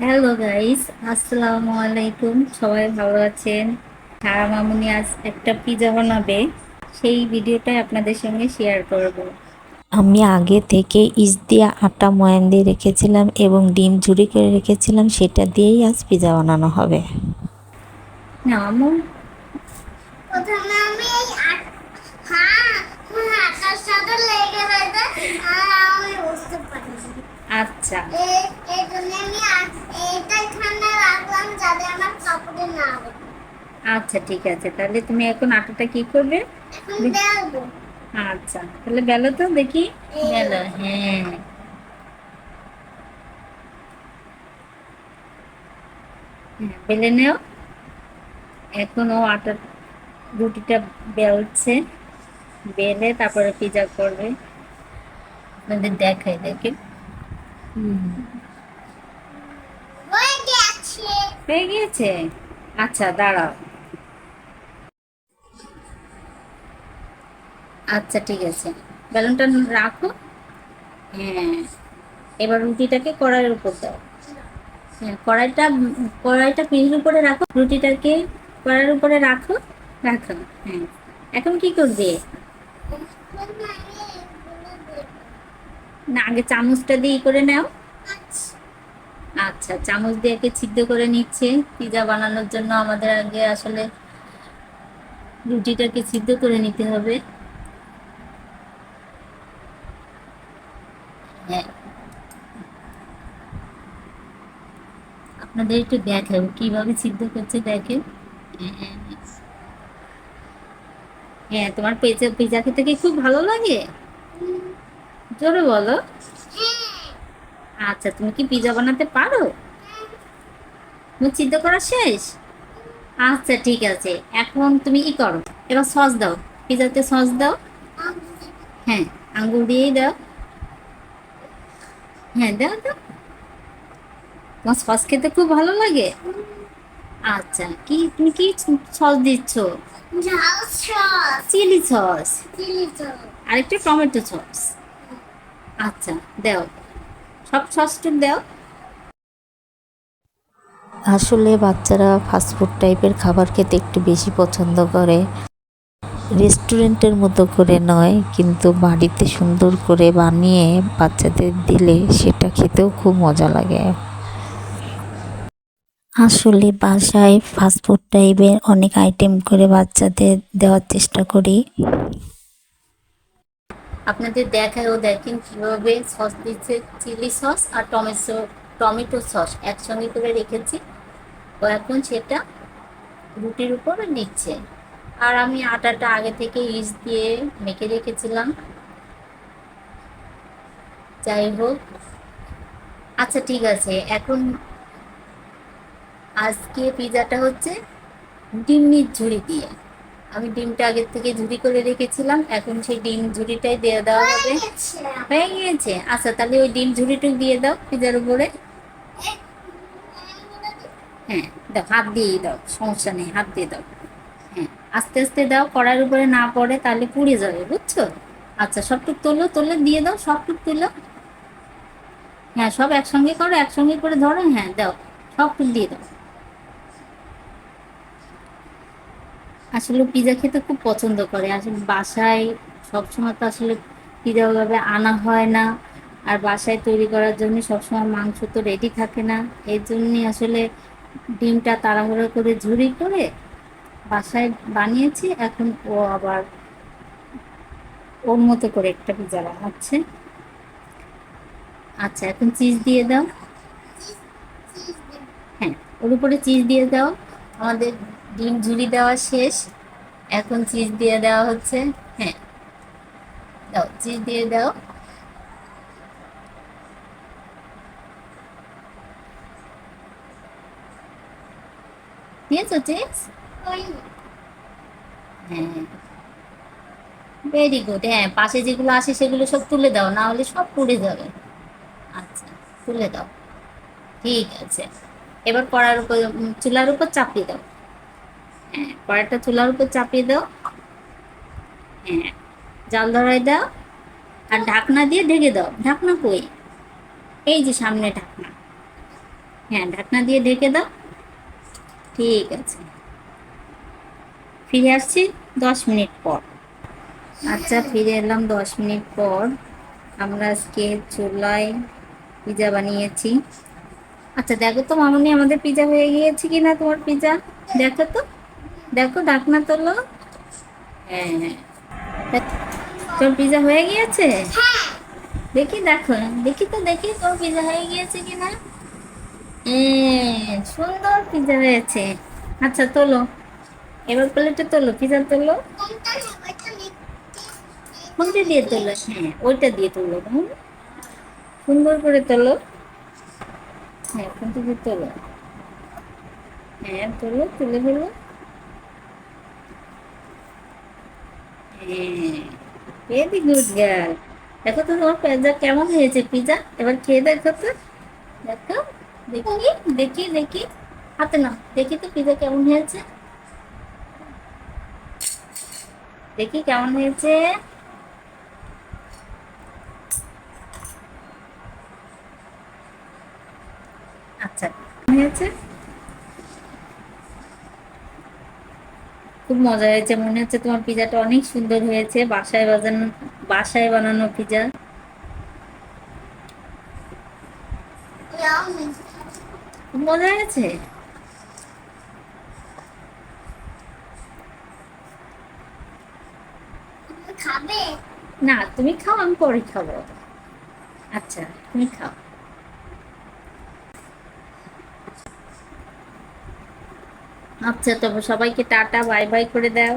Hello guys আসসালামু আলাইকুম সবাই ভালো আছেন? হ্যাঁ মামুনি আজ একটা পিজা বানাবে। সেই ভিডিওটাই আপনাদের সঙ্গে শেয়ার করব। আমি আগে থেকে ইস দিয়ে আটা ময়ান দিয়ে রেখেছিলাম এবং ডিম ঝুরি করে রেখেছিলাম সেটা দিয়েই আজ পিজা বানানো হবে। না আমু প্রথমে আমি এই আট হ্যাঁ হ্যাঁ আটার সাথে লেগে গেছে আর আমি বুঝতে পারিনি আচ্ছা এই এই জন্য আমি আট- এইটা এখানে যাতে আমার কাপড়ে না আচ্ছা ঠিক আছে। তাহলে তুমি এখন আটাটা কি করবে? আচ্ছা তাহলে বেলো তো দেখি। বেলো হ্যাঁ। হ্যাঁ, বেলে নেও। এখন ও আটার রুটিটা বেলছে। বেলে তারপরে পিজা করবে। আপনাদের দেখাই দেখে। হুম হয়ে হয়ে গিয়েছে? আচ্ছা দাঁড়াও। আচ্ছা ঠিক আছে। বেলুনটা রাখো। হ্যাঁ। এবার রুটিটাকে কড়াইয়ের উপর দাও। হ্যাঁ কড়াইটা কড়াইটা পিঁড়ির উপরে রাখো। রুটিটাকে কড়াইয়ের উপরে রাখো। রাখো হ্যাঁ। এখন কি করবে। না, আগে চামচটা দিয়ে করে নাও। আচ্ছা চামচ দিয়ে একে করে নিচ্ছে। পিজা বানানোর জন্য আমাদের আগে আসলে রুটিটাকে সিদ্ধ করে নিতে হবে। হ্যাঁ। আপনাদের একটু দেখাবো কীভাবে সিদ্ধ করছে দেখেন হ্যাঁ। হ্যাঁ তোমার পিজা পিজা খেতে কি খুব ভালো লাগে? জোরে বলো। আচ্ছা তুমি কি পিজা বানাতে পারো? তুমি সিদ্ধ করা শেষ? আচ্ছা ঠিক আছে। এখন তুমি ই করো। এবার সস দাও। পিজাতে সস দাও। হ্যাঁ আঙ্গুল দিয়েই দাও। হ্যাঁ দাও দাও। তোমার সস খেতে খুব ভালো লাগে? আচ্ছা কি তুমি কি সস দিচ্ছ? Chilli sauce. Chilli sauce. আরেকটা টমেটো সস। আচ্ছা দাও। সব আসলে বাচ্চারা ফাস্টফুড টাইপের খাবার খেতে একটু বেশি পছন্দ করে। রেস্টুরেন্টের মতো করে নয়, কিন্তু বাড়িতে সুন্দর করে বানিয়ে বাচ্চাদের দিলে সেটা খেতেও খুব মজা লাগে। আসলে বাসায় ফাস্টফুড টাইপের অনেক আইটেম করে বাচ্চাদের দেওয়ার চেষ্টা করি। আপনাদের দেখায়ও দেখেন কীভাবে সস দিচ্ছে চিলি সস আর টমেটো টমেটো সস একসঙ্গে করে রেখেছি। ও এখন সেটা রুটির উপর নিচ্ছে। আর আমি আটাটা আগে থেকে ইস দিয়ে মেখে রেখেছিলাম। যাই হোক। আচ্ছা ঠিক আছে। এখন আজকে পিজাটা হচ্ছে ডিমনির ঝুড়ি দিয়ে। আমি ডিমটা আগের থেকে ঝুড়ি করে রেখেছিলাম, এখন সেই ডিম ঝুড়িটাই দিয়ে দেওয়া হবে। হয়ে গিয়েছে? আচ্ছা তাহলে ওই ডিম ঝুড়িটুক দিয়ে দাও পিজার উপরে। হ্যাঁ দাও, হাত দিয়েই দাও, সমস্যা নেই, হাত দিয়ে দাও। হ্যাঁ আস্তে আস্তে দাও, কড়ার উপরে না পড়ে তাহলে পুড়ে যাবে, বুঝছ? আচ্ছা সবটুক তোলো, তোলে, দিয়ে দাও, সবটুক তুলো। হ্যাঁ সব একসঙ্গে করো, একসঙ্গে করে ধরো হ্যাঁ দাও, সবটুক দিয়ে দাও। আসলে পিজা খেতে খুব পছন্দ করে। আসলে বাসায় সবসময় তো আসলে পিজা ওভাবে আনা হয় না। আর বাসায় তৈরি করার জন্য সবসময় মাংস তো রেডি থাকে না। এর জন্যই আসলে ডিমটা তাড়াহুড়ো করে ঝুরি করে বাসায় বানিয়েছি। এখন ও আবার ওর মতো করে একটা পিজা বানাচ্ছে। আচ্ছা এখন চিজ দিয়ে দাও। হ্যাঁ ওর উপরে চিজ দিয়ে দাও। আমাদের ডিম ঝুরি দেওয়া শেষ। এখন চিজ দিয়ে দেওয়া হচ্ছে। হ্যাঁ। দাও, চিজ দিয়ে দাও। দিয়েছ চিজ? হ্যাঁ। ভেরি গুড হ্যাঁ পাশে যেগুলো আসে সেগুলো সব তুলে দাও, না হলে সব পুড়ে যাবে। আচ্ছা তুলে দাও। ঠিক আছে। এবার কড়ার উপর চুলার উপর চাপিয়ে দাও। হ্যাঁ কড়াইটা চুলার উপর চাপিয়ে দাও। হ্যাঁ জাল ধরাই দাও আর ঢাকনা দিয়ে ঢেকে দাও। ঢাকনা কই? এই যে সামনে ঢাকনা। হ্যাঁ ঢাকনা দিয়ে ঢেকে দাও। ঠিক আছে। ফিরে আসছি দশ মিনিট পর। আচ্ছা ফিরে এলাম দশ মিনিট পর। আমরা আজকে চুলায় পিজা বানিয়েছি। আচ্ছা দেখো তো মামনি, আমাদের পিজা হয়ে গিয়েছে কি না তোমার পিজা? দেখো তো। দেখো ঢাকনা তোলো। হ্যাঁ তোর পিজা হয়ে গিয়েছে? হ্যাঁ। দেখি দেখো। দেখি তো দেখি তোর পিজা হয়ে গিয়েছে কি না সুন্দর পিজা হয়েছে। আচ্ছা তোলো। এবার প্লেটে তোলো পিজা তোলো। কোনটা দিয়ে তোলো? হ্যাঁ ওইটা দিয়ে তোলো। সুন্দর করে তোলো। হ্যাঁ কোনটা দিয়ে তোলো? হ্যাঁ তোলো তুলে ফেলো। ভেরি গুড গার্ল দেখো তো তোমার পিজা কেমন হয়েছে, পিজা? এবার খেয়ে দেখো তো। দেখো, দেখি দেখি দেখি। হাতে না দেখি তো পিজা কেমন হয়েছে। দেখি কেমন হয়েছে। আচ্ছা কেমন হয়েছে? খুব মজা হয়েছে। মনে হচ্ছে তোমার পিজাটা অনেক সুন্দর হয়েছে। বাসায় বাজানো বাসায় বানানো পিজা। খুব মজা হয়েছে? খাবে? না তুমি খাও আমি পরে খাব। আচ্ছা তুমি খাও। আচ্ছা তবে সবাইকে টাটা বাই বাই করে দাও।